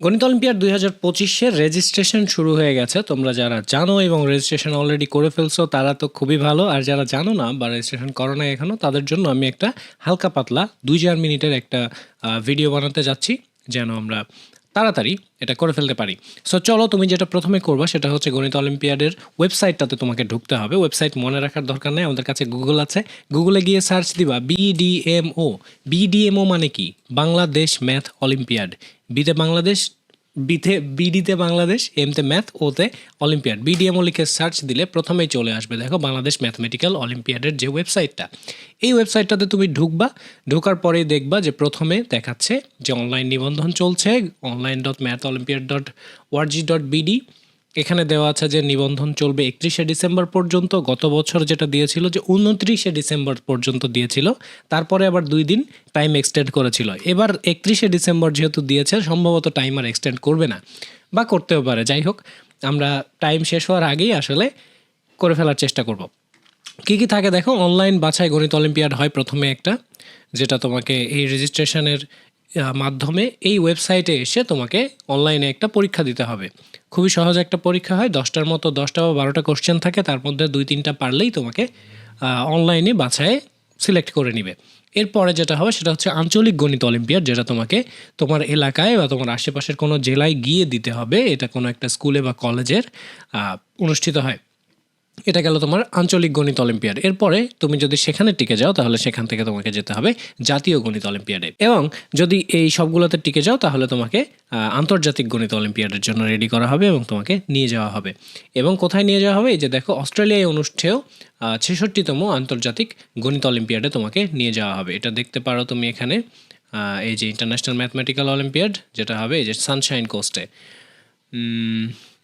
গণিত অলিম্পিয়াড দুই হাজার পঁচিশের রেজিস্ট্রেশন শুরু হয়ে গেছে। তোমরা যারা জানো এবং রেজিস্ট্রেশন অলরেডি করে ফেলছো, তারা তো খুবই ভালো। আর যারা জানো না বা রেজিস্ট্রেশন করো না এখনও তাদের জন্য আমি একটা হালকা পাতলা দুই চার মিনিটের একটা ভিডিও বানাতে যাচ্ছি। যেন আমরা তাড়াতাড়ি এটা করে ফেলতে পারি। সো চলো তুমি যেটা প্রথমে করবা সেটা হচ্ছে গণিত অলিম্পিয়াডের ওয়েবসাইটটাতে তোমাকে ঢুকতে হবে। ওয়েবসাইট মনে রাখার দরকার নেই, আমাদের কাছে গুগল আছে। গুগলে গিয়ে সার্চ দিবা বিডিএমও বিডিএমও মানে কি? Bangladesh math olympiad. বিতে বাংলাদেশ বিতে বিডিতে বাংলাদেশ, এমতে ম্যাথ, ওতে অলিম্পিয়াড। বিডিএমও লিখে সার্চ দিলে প্রথমেই চলে আসবে। দেখো, বাংলাদেশ ম্যাথমেটিক্যাল অলিম্পিয়াডের যে ওয়েবসাইটটা। এই ওয়েবসাইটটাতে তুমি ঢুকবা, ঢোকার পরেই দেখবা যে প্রথমে দেখাচ্ছে যে অনলাইন নিবন্ধন চলছে online dot math olympiad dot org dot BD এখানে দেওয়া আছে যে নিবন্ধন চলবে একত্রিশে ডিসেম্বর পর্যন্ত, গত বছর যেটা দিয়েছিল যে উনত্রিশে ডিসেম্বর পর্যন্ত দিয়েছিল, তারপরে আবার দুই দিন টাইম এক্সটেন্ড করেছিল। এবার একত্রিশে ডিসেম্বর যেহেতু দিয়েছে, সম্ভবত টাইম আর এক্সটেন্ড করবে না, বা করতেও পারে। যাই হোক, আমরা টাইম শেষ হওয়ার আগেই আসলে করে ফেলার চেষ্টা করব। কী কী থাকে দেখো অনলাইন বাছাই গণিত অলিম্পিয়াড হয় প্রথমে একটা, যেটা তোমাকে এই রেজিস্ট্রেশনের মাধ্যমে এই ওয়েবসাইটে এসে তোমাকে অনলাইনে একটা পরীক্ষা দিতে হবে। খুবই সহজ একটা পরীক্ষা হয়। দশটার মতো দশটা বা বারোটা কোশ্চেন থাকে, তার মধ্যে দুই তিনটা পারলেই তোমাকে অনলাইনে বাছায় সিলেক্ট করে নিবে। এরপরে যেটা হবে, সেটা হচ্ছে আঞ্চলিক গণিত অলিম্পিয়াড, যেটা তোমাকে তোমার এলাকায় বা তোমার আশেপাশের কোনো জেলায় গিয়ে দিতে হবে। এটা কোনো একটা স্কুলে বা কলেজের অনুষ্ঠিত হয়। এটা গেল তোমার আঞ্চলিক গণিত অলিম্পিয়াড। এরপরে তুমি যদি সেখানে টিকে যাও, তাহলে সেখান থেকে তোমাকে যেতে হবে জাতীয় গণিত অলিম্পিয়াডে। এবং যদি এই সবগুলোতে টিকে যাও, তাহলে তোমাকে আন্তর্জাতিক গণিত অলিম্পিয়াডের জন্য রেডি করা হবে এবং তোমাকে নিয়ে যাওয়া হবে। এবং কোথায় নিয়ে যাওয়া হবে? এই যে দেখো, অস্ট্রেলিয়ায় অনুষ্ঠেয় ছেষট্টিতম আন্তর্জাতিক গণিত অলিম্পিয়াডে তোমাকে নিয়ে যাওয়া হবে। এটা দেখতে পারো তুমি এখানে এই যে ইন্টারন্যাশনাল ম্যাথমেটিক্যাল অলিম্পিয়াড যেটা হবে এই যে সানশাইন কোস্টে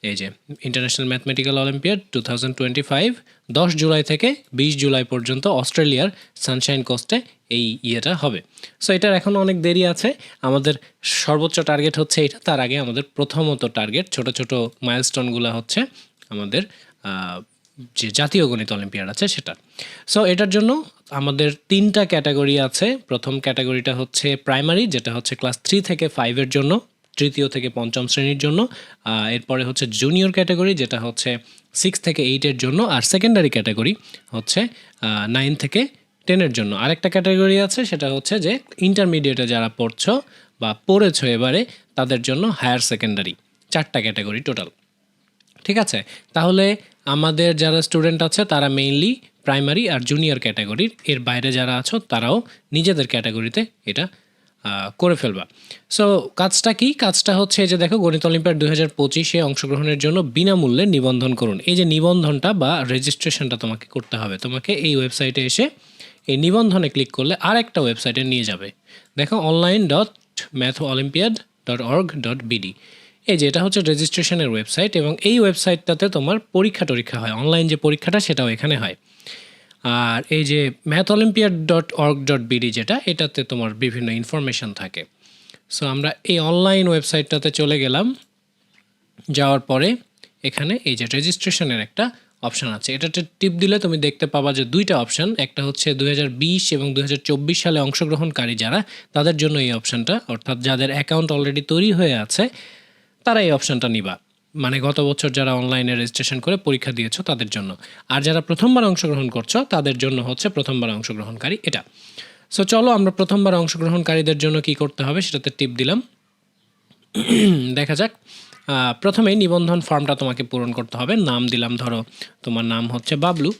এই যে international mathematical olympiad two thousand twenty five দশ জুলাই থেকে বিশ জুলাই পর্যন্ত অস্ট্রেলিয়ার সানশাইন কোস্টে এই ইয়েটা হবে। সো এটার এখন অনেক দেরি আছে। আমাদের সর্বোচ্চ টার্গেট হচ্ছে এটা। তার আগে আমাদের প্রথমত টার্গেট ছোট ছোট মাইলস্টোনগুলো হচ্ছে আমাদের যে জাতীয় গণিত অলিম্পিয়াড আছে সেটা। সো এটার জন্য আমাদের তিনটা ক্যাটাগরি আছে। প্রথম ক্যাটাগরিটা হচ্ছে প্রাইমারি যেটা হচ্ছে ক্লাস থ্রি থেকে ফাইভের জন্য। তৃতীয় থেকে পঞ্চম শ্রেণির জন্য এরপরে হচ্ছে জুনিয়র ক্যাটাগরি যেটা হচ্ছে সিক্স থেকে এইটের জন্য, আর সেকেন্ডারি ক্যাটাগরি হচ্ছে নাইন থেকে টেনের জন্য। আরেকটা ক্যাটাগরি আছে, সেটা হচ্ছে যে ইন্টারমিডিয়েটে যারা পড়ছো বা পড়েছো এবারে, তাদের জন্য হায়ার সেকেন্ডারি চারটা ক্যাটাগরি টোটাল ঠিক আছে? তাহলে আমাদের যারা স্টুডেন্ট আছে, তারা মেইনলি প্রাইমারি আর জুনিয়র ক্যাটাগরির এর বাইরে যারা আছো, তারাও নিজেদের ক্যাটাগরিতে এটা করে ফেলবা। সো কাজটা কি? কাজটা হচ্ছে যে দেখো, গণিত অলিম্পিয়াড দুই হাজার পঁচিশে অংশগ্রহণের জন্য বিনামূল্যে নিবন্ধন করুন। এই যে নিবন্ধনটা বা রেজিস্ট্রেশনটা তোমাকে করতে হবে। তোমাকে এই ওয়েবসাইটে এসে এই নিবন্ধনে ক্লিক করলে আর একটা ওয়েবসাইটে নিয়ে যাবে। দেখো online dot math olympiad dot org dot BD এই যে এটা হচ্ছে রেজিস্ট্রেশনের ওয়েবসাইট এবং এই ওয়েবসাইটটাতে তোমার পরীক্ষা টরীক্ষা হয়। অনলাইন যে পরীক্ষাটা, সেটাও এখানে হয়। আর এই যে math olympiad dot org dot BD যেটা, এটাতে তোমার বিভিন্ন ইনফরমেশন থাকে। সো আমরা এই অনলাইন ওয়েবসাইটটাতে চলে গেলাম। যাওয়ার পরে এখানে এই যে রেজিস্ট্রেশনের একটা অপশান আছে। এটাতে টিপ দিলে তুমি দেখতে পাবা যে দুইটা অপশান একটা হচ্ছে দু হাজার বিশ এবং দু হাজার চব্বিশ সালে অংশগ্রহণকারী যারা, তাদের জন্য এই অপশানটা অর্থাৎ যাদের অ্যাকাউন্ট অলরেডি তৈরি হয়ে আছে, তারা এই অপশানটা নিবা। মানে গত বছর যারা অনলাইনে রেজিস্ট্রেশন করে পরীক্ষা দিয়েছ তাদের জন্য। আর যারা প্রথমবার অংশগ্রহণ করছ তাদের জন্য হচ্ছে প্রথমবার অংশগ্রহণকারী এটা। সো চলো আমরা প্রথমবার অংশগ্রহণকারীদের জন্য কি করতে হবে সেটাতে টিপ দিলাম। দেখা যাক। আহ, প্রথমেই নিবন্ধন ফর্মটা তোমাকে পূরণ করতে হবে। নাম দিলাম ধরো তোমার নাম হচ্ছে বাবলু।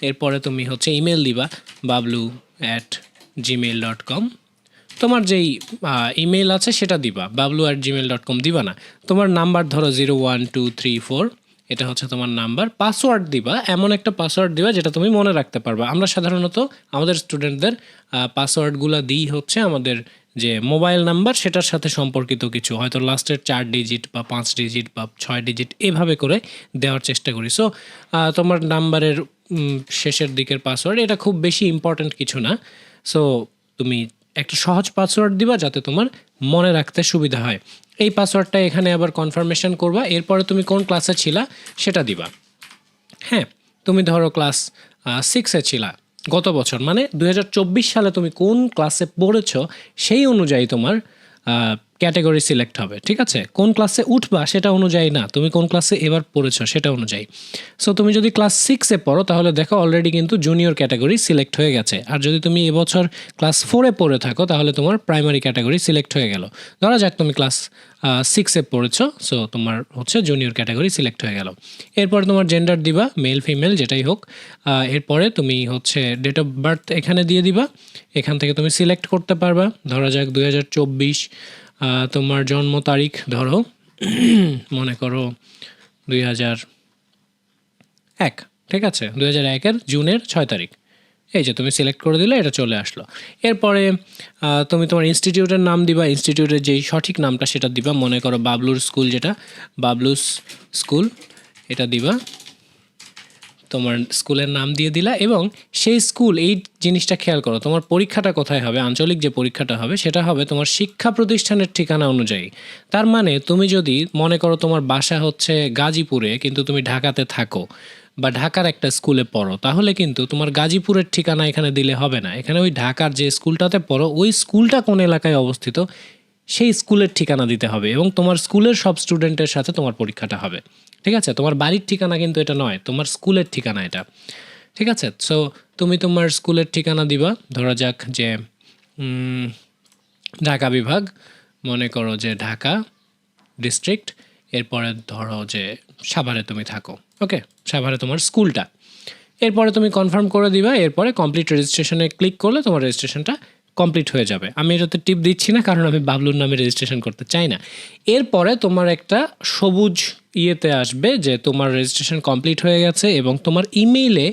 এরপরে তুমি হচ্ছে ইমেল দিবা Bablu at gmail dot com তোমার যেই ইমেল আছে সেটা দিবা। Bablu at gmail dot com দিবা না। তোমার নাম্বার ধরো zero one two three four এটা হচ্ছে তোমার নাম্বার। পাসওয়ার্ড দিবা, এমন একটা পাসওয়ার্ড দিবা যেটা তুমি মনে রাখতে পারবা। আমরা সাধারণত আমাদের স্টুডেন্টদের পাসওয়ার্ডগুলো দিই হচ্ছে আমাদের যে মোবাইল নাম্বার সেটার সাথে সম্পর্কিত কিছু। হয়তো লাস্টের চার ডিজিট বা পাঁচ ডিজিট বা ছয় ডিজিট এভাবে করে দেওয়ার চেষ্টা করি। সো তোমার নাম্বারের শেষের দিকের পাসওয়ার্ড এটা খুব বেশি ইম্পর্ট্যান্ট কিছু না। সো তুমি একটা সহজ পাসওয়ার্ড দিবা যাতে তোমার মনে রাখতে সুবিধা হয়। এই পাসওয়ার্ডটা এখানে আবার কনফার্মেশন করবা, এরপরে তুমি কোন ক্লাসে ছিলা সেটা দিবা। হ্যাঁ তুমি ধরো ক্লাস সিক্সে ছিলা গত বছর মানে দু হাজার চব্বিশ সালে তুমি কোন ক্লাসে পড়েছ সেই অনুযায়ী তোমার ক্যাটাগরি সিলেক্ট হবে, ঠিক আছে? কোন ক্লাসে উঠবা সেটা অনুযায়ী না, তুমি কোন ক্লাসে এবার পড়েছো সেটা অনুযায়ী। সো তুমি যদি ক্লাস সিক্সে পড়ো, তাহলে দেখো অলরেডি কিন্তু জুনিয়র ক্যাটাগরি সিলেক্ট হয়ে গেছে। আর যদি তুমি এবছর ক্লাস ফোরে পড়ে থাকো, তাহলে তোমার প্রাইমারি ক্যাটাগরি সিলেক্ট হয়ে গেল। ধরা যাক তুমি ক্লাস সিক্সে পড়েছো সো তোমার হচ্ছে জুনিয়র ক্যাটাগরি সিলেক্ট হয়ে গেল। এরপরে তোমার জেন্ডার দিবা মেল ফিমেল যেটাই হোক এরপরে তুমি হচ্ছে ডেট অফ বার্থ এখানে দিয়ে দিবা। এখান থেকে তুমি সিলেক্ট করতে পারবা। ধরা যাক দুই হাজার চব্বিশ তোমার জন্ম তারিখ ধরো, মনে করো দুই হাজার এক, ঠিক আছে? দুই হাজার একের জুনের ছয় তারিখ। এই যে তুমি সিলেক্ট করে দিলে, এটা চলে আসলো। এরপরে তুমি তোমার ইনস্টিটিউটের নাম দিবা ইনস্টিটিউটের যেই সঠিক নামটা সেটা দিবা, মনে করো বাবলুর স্কুল যেটা, বাবলুস স্কুল এটা দিবা। তোমার স্কুলের নাম দিয়ে দিলা এবং সেই স্কুল এই জিনিসটা খেয়াল করো, তোমার পরীক্ষাটা কোথায় হবে, আঞ্চলিক যে পরীক্ষাটা হবে, সেটা হবে তোমার শিক্ষা প্রতিষ্ঠানের ঠিকানা অনুযায়ী। তার মানে তুমি যদি মনে করো তোমার বাসা হচ্ছে গাজীপুরে, কিন্তু তুমি ঢাকাতে থাকো বা ঢাকার একটা স্কুলে পড়ো, তাহলে কিন্তু তোমার গাজীপুরের ঠিকানা এখানে দিলে হবে না। এখানে ওই ঢাকার যে স্কুলটাতে পড়ো, ওই স্কুলটা কোন এলাকায় অবস্থিত? সেই স্কুলের ঠিকানা দিতে হবে এবং তোমার স্কুলের সব স্টুডেন্টের সাথে তোমার পরীক্ষাটা হবে। ঠিক আছে? তোমার বাড়ির ঠিকানা কিন্তু এটা নয়, তোমার স্কুলের ঠিকানা এটা। ঠিক আছে? সো তুমি তোমার স্কুলের ঠিকানা দিবা। ধরা যাক যে ঢাকা বিভাগ, মনে করো যে ঢাকা ডিস্ট্রিক্ট এরপরে ধরো যে সাভারে তুমি থাকো। ওকে সাভারে তোমার স্কুলটা। এরপরে তুমি কনফার্ম করে দিবা, এরপরে কমপ্লিট রেজিস্ট্রেশনে ক্লিক করলে তোমার রেজিস্ট্রেশনটা কমপ্লিট হয়ে যাবে। আমি এটাতে টিপ দিচ্ছি না, কারণ আমি বাবলুর নামে রেজিস্ট্রেশন করতে চাই না। এরপরে তোমার একটা সবুজ ইয়েতে আসবে যে তোমার রেজিস্ট্রেশন কমপ্লিট হয়ে গেছে এবং তোমার ইমেইলে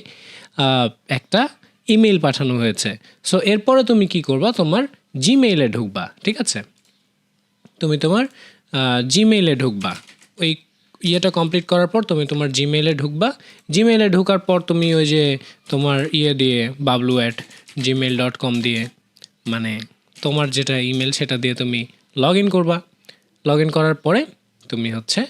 একটা ইমেইল পাঠানো হয়েছে। সো এরপরে তুমি কি করবা? তোমার জিমেইলে ঢুকবা, ঠিক আছে? তুমি তোমার জিমেইলে ঢুকবা। ওই ইয়েটা কমপ্লিট করার পর তুমি তোমার জিমেইলে ঢুকবা। জিমেইলে ঢুকার পর তুমি ওই যে তোমার ইয়ে দিয়ে, Bablu at gmail dot com দিয়ে মানে তোমার যেটা ইমেল সেটা দিয়ে তুমি লগ ইন করবা। লগ ইন করার পরে তুমি হচ্ছে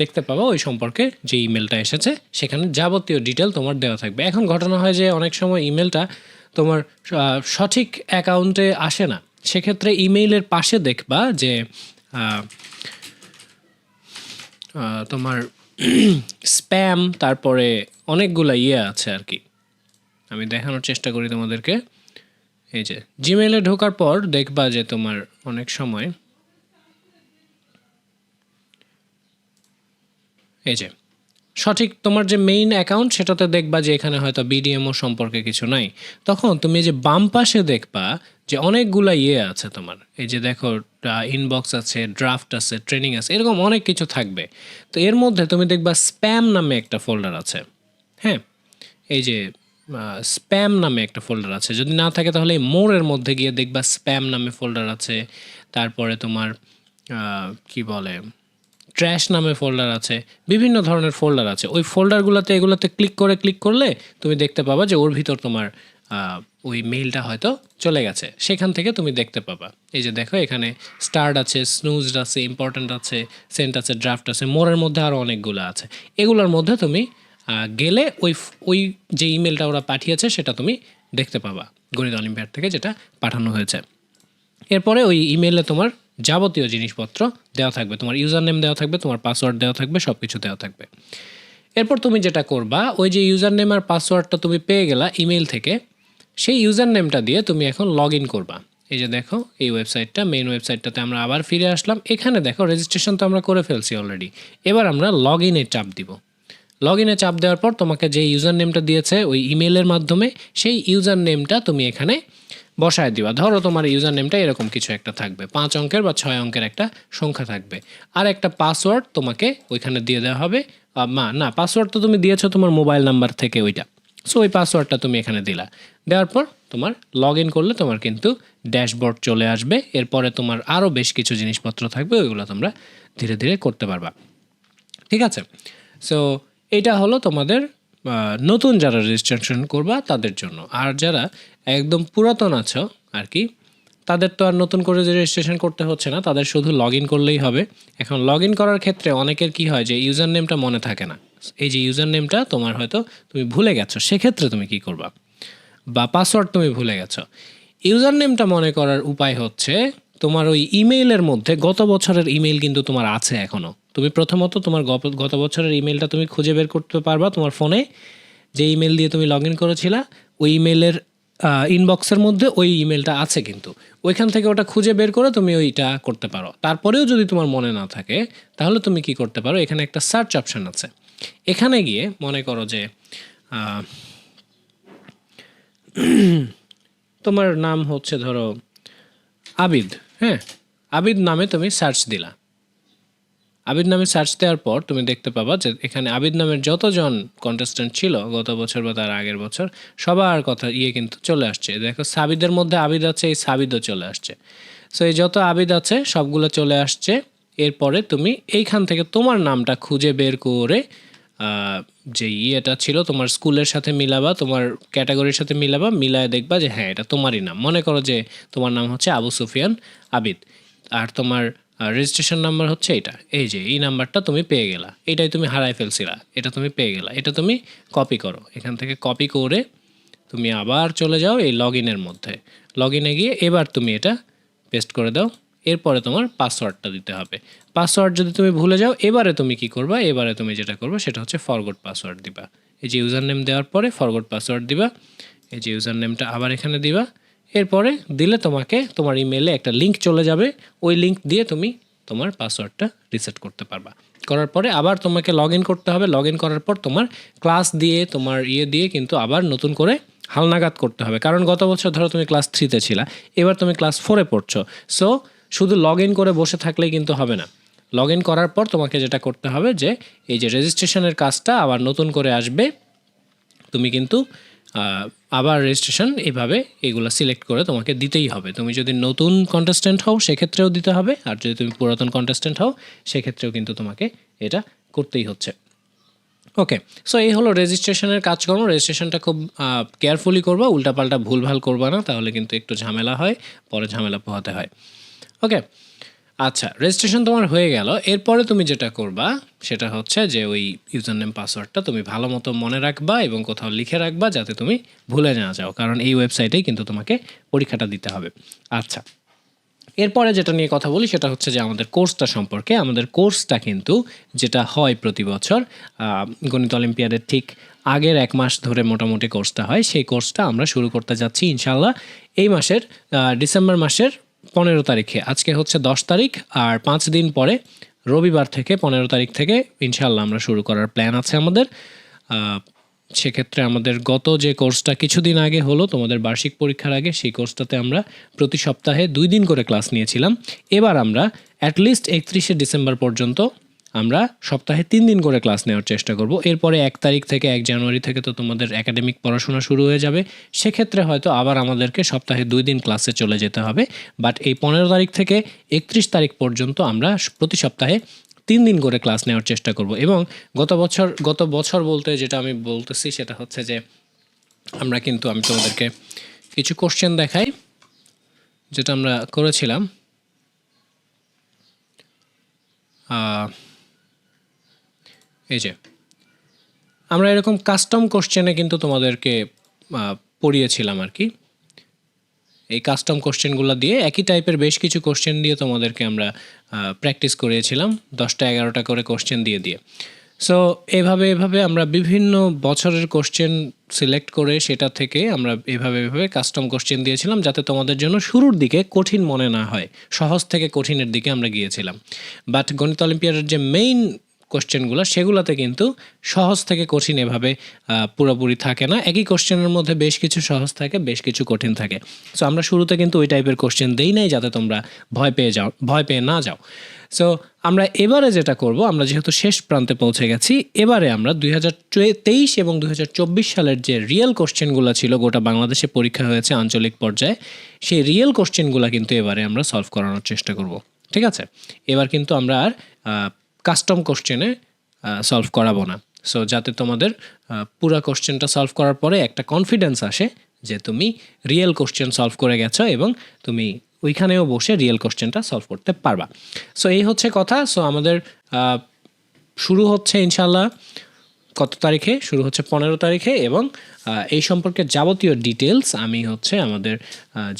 দেখতে পাবা ওই সম্পর্কে যে ইমেলটা এসেছে, সেখানে যাবতীয় ডিটেল তোমার দেওয়া থাকবে। এখন ঘটনা হয় যে অনেক সময় ইমেলটা তোমার সঠিক অ্যাকাউন্টে আসে না। সেক্ষেত্রে ইমেইলের পাশে দেখবা যে তোমার স্প্যাম তারপরে অনেকগুলো ইয়ে আছে আর কি। আমি দেখানোর চেষ্টা করি তোমাদেরকে। এই যে জিমেইলে ঢোকার পর দেখবা যে তোমার অনেক সময় এই যে, সঠিক তোমার যে মেইন অ্যাকাউন্ট সেটাতে দেখবা যে এখানে হয়তো বিডিএমও সম্পর্কে কিছু নাই। তখন তুমি যে বাম পাশে দেখবা যে অনেকগুলা ইয়ে আছে তোমার। এই যে দেখো ইনবক্স আছে ড্রাফট আছে ট্রেনিং আছে, এরকম অনেক কিছু থাকবে। তো এর মধ্যে তুমি দেখবা স্প্যাম নামে একটা ফোল্ডার আছে। হ্যাঁ? এই যে স্প্যাম নামে একটা ফোল্ডার আছে। যদি না থাকে তাহলে মোড়ের মধ্যে গিয়ে দেখবা স্প্যাম নামে ফোল্ডার আছে। তারপরে তোমার কি বলে ট্র্যাশ নামে ফোল্ডার আছে। বিভিন্ন ধরনের ফোল্ডার আছে। ওই ফোল্ডারগুলোতে এগুলোতে ক্লিক করে ক্লিক করলে তুমি দেখতে পাবা যে ওর ভিতর তোমার ওই মেইলটা হয়তো চলে গেছে। সেখান থেকে তুমি দেখতে পাবা। এই যে দেখো, এখানে স্টার্ট আছে স্নুজড আছে ইম্পর্ট্যান্ট আছে সেন্ট আছে ড্রাফট আছে মোরের মধ্যে আরও অনেকগুলো আছে। এগুলোর মধ্যে তুমি গেলে ওই ওই যে ইমেলটা ওরা পাঠিয়েছে, সেটা তুমি দেখতে পাবা। গণিত অলিম্পিয়াড থেকে যেটা পাঠানো হয়েছে। এরপরে ওই ইমেলে তোমার যাবতীয় জিনিসপত্র দেওয়া থাকবে। তোমার ইউজার নেম দেওয়া থাকবে, তোমার পাসওয়ার্ড দেওয়া থাকবে সব কিছু দেওয়া থাকবে। এরপর তুমি যেটা করবা, ওই যে ইউজার নেম আর পাসওয়ার্ডটা তুমি পেয়ে গেলা ইমেল থেকে, সেই ইউজার নেমটা দিয়ে তুমি এখন লগ ইন করবা। এই যে দেখো, এই ওয়েবসাইটটা মেইন ওয়েবসাইটটাতে আমরা আবার ফিরে আসলাম। এখানে দেখো রেজিস্ট্রেশন তো আমরা করে ফেলছি অলরেডি এবার আমরা লগ ইনে চাপ দিব। লগ ইনে চাপ দেওয়ার পর তোমাকে যে ইউজার নেমটা দিয়েছে, ওই ইমেলের মাধ্যমে সেই ইউজার নেমটা তুমি এখানে বসায় দিবা। ধরো তোমার ইউজার নেমটা এরকম কিছু একটা থাকবে। পাঁচ অঙ্কের বা ছয় অঙ্কের একটা সংখ্যা থাকবে। আর একটা পাসওয়ার্ড তোমাকে ওইখানে দিয়ে দেওয়া হবে। মা, না পাসওয়ার্ড তো তুমি দিয়েছ তোমার মোবাইল নাম্বার থেকে ওইটা। সো ওই পাসওয়ার্ডটা তুমি এখানে দিলা। দেওয়ার পর তোমার লগ ইন করলে তোমার কিন্তু ড্যাশবোর্ড চলে আসবে। এরপরে তোমার আরও বেশ কিছু জিনিসপত্র থাকবে, ওইগুলো তোমরা ধীরে ধীরে করতে পারবা। ঠিক আছে? সো এটা হলো তোমাদের নতুন যারা রেজিস্ট্রেশন করবা তাদের জন্য। আর যারা একদম পুরাতন আছো আর কি, তাদের তো আর নতুন করে রেজিস্ট্রেশন করতে হচ্ছে না, তাদের শুধু লগ করলেই হবে। এখন লগ করার ক্ষেত্রে অনেকের কি হয় যে ইউজার নেমটা মনে থাকে না। এই যে ইউজার নেমটা তোমার হয়তো তুমি ভুলে গেছো, সেক্ষেত্রে তুমি কি করবা? বা পাসওয়ার্ড তুমি ভুলে গেছো। ইউজার নেমটা মনে করার উপায় হচ্ছে তোমার ওই ইমেইলের মধ্যে গত বছরের ইমেইল কিন্তু তোমার আছে এখনও তুমি প্রথমত তোমার গত বছরের ইমেলটা তুমি খুঁজে বের করতে পারবা তোমার ফোনে যে ইমেল দিয়ে তুমি লগ ইন করেছিলা, ওই ইমেলের ইনবক্সের মধ্যে ওই ইমেলটা আছে কিন্তু। ওইখান থেকে ওটা খুঁজে বের করে তুমি ওইটা করতে পারো। তারপরেও যদি তোমার মনে না থাকে, তাহলে তুমি কি করতে পারো? এখানে একটা সার্চ অপশন আছে। এখানে গিয়ে মনে করো যে তোমার নাম হচ্ছে ধরো আবিদ হ্যাঁ? আবিদ নামে তুমি সার্চ দিলা। আবিদ নামে সার্চ দেওয়ার পর তুমি দেখতে পাবা যে এখানে আবিদ নামের যতজন কন্টেস্ট্যান্ট ছিল গত বছর বা তার আগের বছর, সবার কথা ইয়ে কিন্তু চলে আসছে। দেখো, সাবিদের মধ্যে আবিদ আছে, এই সাবিদও চলে আসছে। সো এই যত আবিদ আছে, সবগুলো চলে আসছে। এরপরে তুমি এইখান থেকে তোমার নামটা খুঁজে বের করে যে ইয়েটা ছিল, তোমার স্কুলের সাথে মিলাবা, তোমার ক্যাটাগরির সাথে মিলাবা, মিলায় দেখবা যে হ্যাঁ এটা তোমারই নাম। মনে করো যে তোমার নাম হচ্ছে আবু সুফিয়ান আবিদ। আর তোমার রেজিস্ট্রেশন নাম্বার হচ্ছে এটা এই যে, এই নাম্বারটা তুমি পেয়ে গেলা। এটাই তুমি হারাই ফেলছিলা। এটা তুমি পেয়ে গেলা। এটা তুমি কপি করো। এখান থেকে কপি করে তুমি আবার চলে যাও এই লগ ইনের মধ্যে। লগ গিয়ে এবার তুমি এটা পেস্ট করে দাও। এরপরে তোমার পাসওয়ার্ডটা দিতে হবে। পাসওয়ার্ড যদি তুমি ভুলে যাও, এবারে তুমি কি করবা? এবারে তুমি যেটা করবে, সেটা হচ্ছে ফরগট পাসওয়ার্ড দিবা। এই যে ইউজার নেম দেওয়ার পরে ফরগট পাসওয়ার্ড দিবা। এই যে ইউজার নেমটা আবার এখানে দিবা। এরপরে দিলে তোমাকে তোমার ইমেলে একটা লিঙ্ক চলে যাবে। ওই লিঙ্ক দিয়ে তুমি তোমার পাসওয়ার্ডটা রিসেট করতে পারবা। করার পরে আবার তোমাকে লগ ইন করতে হবে। লগ ইন করার পর তোমার ক্লাস দিয়ে, তোমার ইয়ে দিয়ে কিন্তু আবার নতুন করে হালনাগাদ করতে হবে। কারণ গত বছর ধরো তুমি ক্লাস থ্রিতে ছিলা। এবার তুমি ক্লাস ফোরে পড়ছো। সো শুধু লগ ইন করে বসে থাকলেই কিন্তু হবে না। লগ ইন করার পর তোমাকে যেটা করতে হবে যে, এই যে রেজিস্ট্রেশনের কাজটা আবার নতুন করে আসবে। তুমি কিন্তু আবার রেজিস্ট্রেশন এভাবে এগুলো সিলেক্ট করে তোমাকে দিতেই হবে। তুমি যদি নতুন কন্টেস্ট্যান্ট হও, সেক্ষেত্রেও দিতে হবে, আর যদি তুমি পুরাতন কন্টেস্ট্যান্ট হও, সেক্ষেত্রেও কিন্তু তোমাকে এটা করতেই হচ্ছে। ওকে সো এই হলো রেজিস্ট্রেশনের কাজকর্ম। রেজিস্ট্রেশনটা খুব কেয়ারফুলি করবা, উল্টাপাল্টা ভুলভাল করবা না, তাহলে কিন্তু একটু ঝামেলা হয়, পরে ঝামেলা পোহাতে হয়। ওকে আচ্ছা রেজিস্ট্রেশন তোমার হয়ে গেল। এরপরে তুমি যেটা করবা, সেটা হচ্ছে যে ওই ইউজার নেম পাসওয়ার্ডটা তুমি ভালো মতো মনে রাখবা এবং কোথাও লিখে রাখবা যাতে তুমি ভুলে না যাও, কারণ এই ওয়েবসাইটেই কিন্তু তোমাকে পরীক্ষাটা দিতে হবে। আচ্ছা এরপরে যেটা নিয়ে কথা বলি, সেটা হচ্ছে যে আমাদের কোর্সটা সম্পর্কে। আমাদের কোর্সটা কিন্তু যেটা হয় প্রতি বছর গণিত অলিম্পিয়াডের ঠিক আগের এক মাস ধরে মোটামুটি কোর্সটা হয়। সেই কোর্সটা আমরা শুরু করতে যাচ্ছি ইনশাল্লাহ এই মাসের ডিসেম্বর মাসের পনেরো তারিখে। আজকে হচ্ছে দশ তারিখ আর পাঁচ দিন পরে রবিবার থেকে পনেরো তারিখ থেকে ইনশাল্লাহ আমরা শুরু করার প্ল্যান আছে আমাদের। সেক্ষেত্রে আমাদের গত যে কোর্সটা কিছুদিন আগে হলো, তোমাদের বার্ষিক পরীক্ষার আগে, সেই কোর্সটাতে আমরা প্রতি সপ্তাহে দুই দিন করে ক্লাস নিয়েছিলাম। এবার আমরা অ্যাটলিস্ট একত্রিশে ডিসেম্বর পর্যন্ত আমরা সপ্তাহে তিন দিন করে ক্লাস নেওয়ার চেষ্টা করব। এরপরে এক তারিখ থেকে এক জানুয়ারি থেকে তো তোমাদের একাডেমিক পড়াশোনা শুরু হয়ে যাবে। সেক্ষেত্রে হয়তো আবার আমাদেরকে সপ্তাহে দুই দিন ক্লাসে চলে যেতে হবে। বাট এই পনেরো তারিখ থেকে একত্রিশ তারিখ পর্যন্ত আমরা প্রতি সপ্তাহে তিন দিন করে ক্লাস নেওয়ার চেষ্টা করব। এবং গত বছর গত বছর বলতে যেটা আমি বলতেছি সেটা হচ্ছে যে আমরা কিন্তু, আমি তোমাদেরকে কিছু কোশ্চেন দেখাই, যেটা আমরা করেছিলাম। এই যে। আমরা এরকম কাস্টম কোশ্চেনে কিন্তু তোমাদেরকে পড়িয়েছিলাম আর কি। এই কাস্টম কোশ্চেনগুলো দিয়ে একই টাইপের বেশ কিছু কোশ্চেন দিয়ে তোমাদেরকে আমরা প্র্যাকটিস করিয়েছিলাম, দশটা এগারোটা করে কোশ্চেন দিয়ে দিয়ে। সো এভাবে এভাবে আমরা বিভিন্ন বছরের কোশ্চেন সিলেক্ট করে সেটা থেকে আমরা এভাবে এভাবে কাস্টম কোশ্চেন দিয়েছিলাম যাতে তোমাদের জন্য শুরুর দিকে কঠিন মনে না হয়, সহজ থেকে কঠিনের দিকে আমরা গিয়েছিলাম। বাট গণিত অলিম্পিয়াডের যে মেইন কোশ্চেনগুলো সেগুলোতে কিন্তু সহজ থেকে কঠিন এভাবে পুরোপুরি থাকে না। একই কোশ্চেনের মধ্যে বেশ কিছু সহজ থাকে, বেশ কিছু কঠিন থাকে। সো আমরা শুরুতে কিন্তু ওই টাইপের কোশ্চেন দেই নাই যাতে তোমরা ভয় পেয়ে যাও, ভয় পেয়ে না যাও। সো আমরা এবারে যেটা করব, আমরা যেহেতু শেষ প্রান্তে পৌঁছে গেছি, এবারে আমরা দুই হাজার তেইশ এবং দু হাজার চব্বিশ সালের যে রিয়েল কোশ্চেনগুলো ছিল, গোটা বাংলাদেশে পরীক্ষা হয়েছে আঞ্চলিক পর্যায়ে, সেই রিয়েল কোশ্চেনগুলো কিন্তু এবারে আমরা সলভ করানোর চেষ্টা করব। ঠিক আছে? এবার কিন্তু আমরা আর কাস্টম কোশ্চেনে সলভ করাবো না। সো যাতে তোমাদের পুরা কোশ্চেনটা সলভ করার পরে একটা কনফিডেন্স আসে যে তুমি রিয়েল কোশ্চেন সলভ করে গেছো এবং তুমি ওইখানেও বসে রিয়েল কোশ্চেনটা সলভ করতে পারবা। সো এই হচ্ছে কথা। সো আমাদের শুরু হচ্ছে ইনশাল্লাহ কত তারিখে? শুরু হচ্ছে পনেরো তারিখে এবং এই সম্পর্কে যাবতীয় ডিটেলস আমি হচ্ছে আমাদের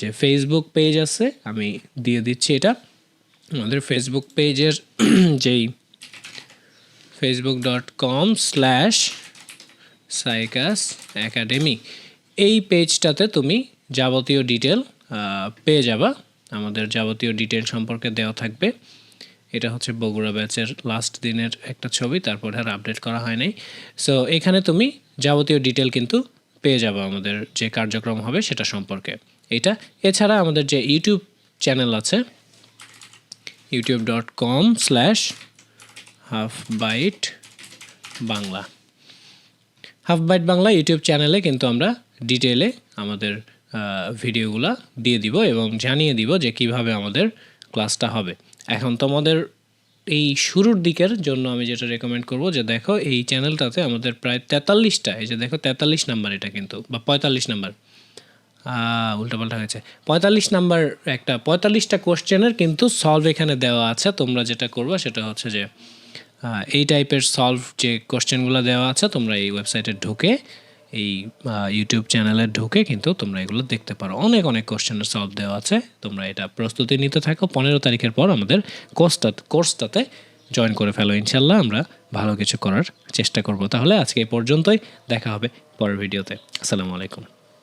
যে ফেসবুক পেজ আছে, আমি দিয়ে দিচ্ছি এটা। আমাদের ফেসবুক পেজের যেই ফেসবুক ডট কম স্ল্যাশ সাইকাস একাডেমি এই পেজটাতে তুমি যাবতীয় ডিটেল পেয়ে যাবা। আমাদের যাবতীয় ডিটেল সম্পর্কে দেওয়া থাকবে। এটা হচ্ছে বগুড়া ব্যাচের লাস্ট দিনের একটা ছবি, তারপর আর আপডেট করা হয় নাই। সো এখানে তুমি যাবতীয় ডিটেল কিন্তু পেয়ে যাবে আমাদের যে কার্যক্রম হবে সেটা সম্পর্কে। এটা, এছাড়া আমাদের যে ইউটিউব চ্যানেল আছে YouTube dot com slash half byte Bangla. Half byte Bangla YouTube চ্যানেলে কিন্তু আমরা ডিটেলে আমাদের ভিডিওগুলো দিয়ে দিব এবং জানিয়ে দিব যে কীভাবে আমাদের ক্লাসটা হবে। এখন তোমাদের এই শুরুর দিকের জন্য আমি যেটা রেকমেন্ড করব যে দেখো এই চ্যানেলটাতে আমাদের প্রায় তেতাল্লিশটা, এই যে দেখো তেতাল্লিশ নাম্বার এটা কিন্তু, বা পঁয়তাল্লিশ নাম্বার। উল্টাপাল্টা হয়েছে। পঁয়তাল্লিশ নাম্বার একটা, পঁয়তাল্লিশটা কোশ্চেনের কিন্তু সলভ এখানে দেওয়া আছে, তোমরা যেটা করবে সেটা হচ্ছে যে এই টাইপের সলভ যে কোশ্চেনগুলো দেওয়া আছে, তোমরা এই ওয়েবসাইটে ঢুকে, এই ইউটিউব চ্যানেলে ঢুকে কিন্তু তোমরা এগুলো দেখতে পারো। অনেক অনেক কোশ্চেনের সলভ দেওয়া আছে। তোমরা এটা প্রস্তুতি নিতে থাকো। পনেরো তারিখের পর আমাদের কোর্সটা কোর্সটাতে জয়েন করে ফেলো। ইনশাল্লাহ আমরা ভালো কিছু করার চেষ্টা করব। তাহলে আজকে এই পর্যন্তই। দেখা হবে পরের ভিডিওতে আসসালামু আলাইকুম।